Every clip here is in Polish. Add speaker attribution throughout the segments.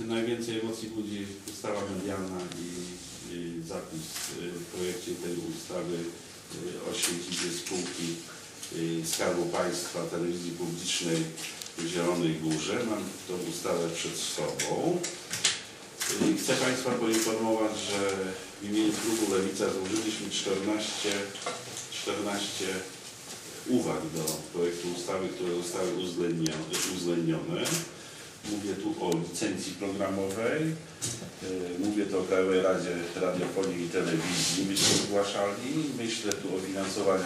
Speaker 1: Najwięcej emocji budzi ustawa medialna i, i zapis y, w projekcie tej ustawy y, o siedzibie spółki y, Skarbu Państwa Telewizji Publicznej w Zielonej Górze. Mam tą ustawę przed sobą. I chcę Państwa poinformować, że w imieniu klubu Lewica złożyliśmy 14, 14 uwag do projektu ustawy, które zostały uwzględnione. Mówię tu o licencji programowej, yy, mówię tu o Krajowej Radzie Radiofonii i Telewizji, myśmy zgłaszali, myślę tu o finansowaniu,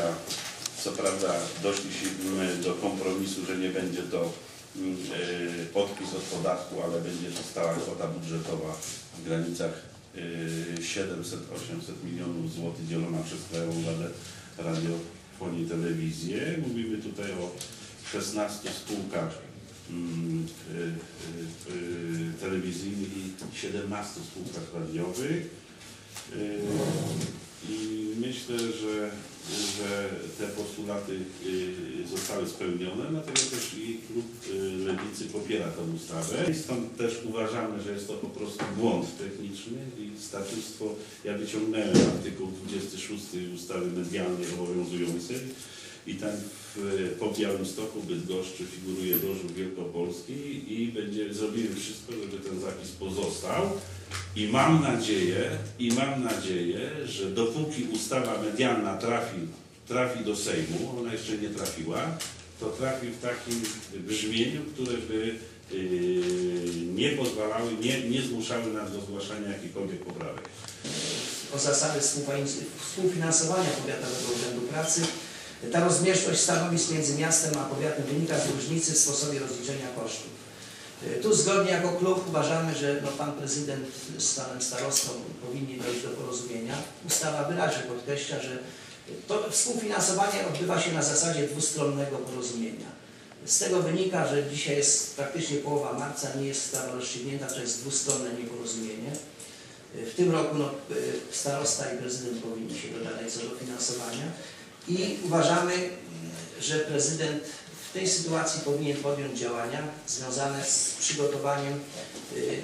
Speaker 1: co prawda doszliśmy do kompromisu, że nie będzie to mm, yy, podpis od podatku, ale będzie to stała kwota budżetowa w granicach yy, 700-800 milionów złotych dzielona przez Krajową Radę Radiofonii i Telewizję. Mówimy tutaj o 16 spółkach mm, telewizyjnych i 17 spółkach radiowych. Y, I myślę, że, że te postulaty y, zostały spełnione, dlatego też i klub y, Lewicy popiera tę ustawę. I stąd też uważamy, że jest to po prostu błąd techniczny i statusstwo, ja wyciągnąłem artykuł 26 ustawy medialnej obowiązującej i tam w, po Białymstoku, Bydgoszczy figuruje Dożów Wielkopolski i będzie, zrobimy wszystko, żeby ten zapis pozostał. I mam nadzieję, i mam nadzieję, że dopóki ustawa medialna trafi, trafi do Sejmu, ona jeszcze nie trafiła, to trafi w takim brzmieniu, które by yy, nie pozwalały, nie, nie zmuszały nas do zgłaszania jakichkolwiek poprawek.
Speaker 2: o zasady współfin- współfinansowania Powiatowego Urzędu Pracy. Ta rozbieżność stanowisk między miastem a powiatem wynika z różnicy w sposobie rozliczenia kosztów. Y, Tu zgodnie jako klub uważamy, że no, pan prezydent z panem starostą powinni dojść do porozumienia. Ustawa wyraźnie podkreśla, że to współfinansowanie odbywa się na zasadzie dwustronnego porozumienia. Z tego wynika, że dzisiaj jest praktycznie połowa marca, nie jest sprawa rozstrzygnięta, to jest dwustronne nieporozumienie. W tym roku no, y, starosta i prezydent powinni się dogadać co do finansowania i uważamy, że prezydent w tej sytuacji powinien podjąć działania związane z przygotowaniem y,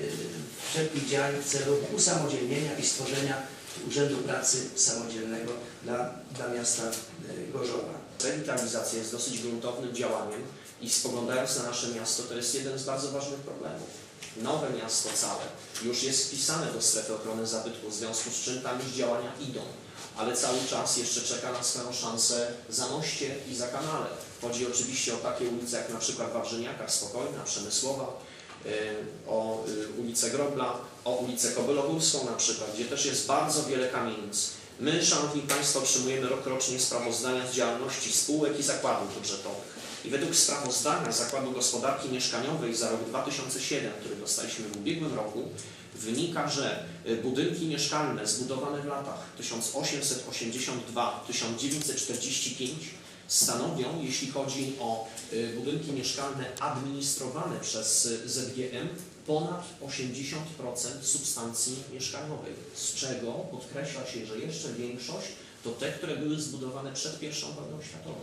Speaker 2: wszelkich działań w celu usamodzielnienia i stworzenia Urzędu Pracy Samodzielnego dla, dla miasta y, Gorzowa.
Speaker 3: Rewitalizacja jest dosyć gruntownym działaniem i spoglądając na nasze miasto, to jest jeden z bardzo ważnych problemów. Nowe miasto całe już jest wpisane do strefy ochrony zabytków, w związku z czym tam już działania idą, ale cały czas jeszcze czeka na swoją szansę Zamoście i Zakanale. Chodzi oczywiście o takie ulice jak na przykład Wawrzyniaka, Spokojna, Przemysłowa, y, o y, ulicę Grobla, o ulicę Kobylogórską na przykład, gdzie też jest bardzo wiele kamienic. My, Szanowni Państwo, otrzymujemy rokrocznie sprawozdania z działalności spółek i zakładów budżetowych. I według sprawozdania Zakładu Gospodarki Mieszkaniowej za rok 2007, który dostaliśmy w ubiegłym roku, wynika, że y, budynki mieszkalne zbudowane w latach 1882-1945 stanowią, jeśli chodzi o y, budynki mieszkalne administrowane przez y, ZGM, ponad 80% substancji mieszkaniowej, z czego podkreśla się, że jeszcze większość to te, które były zbudowane przed I wojną światową.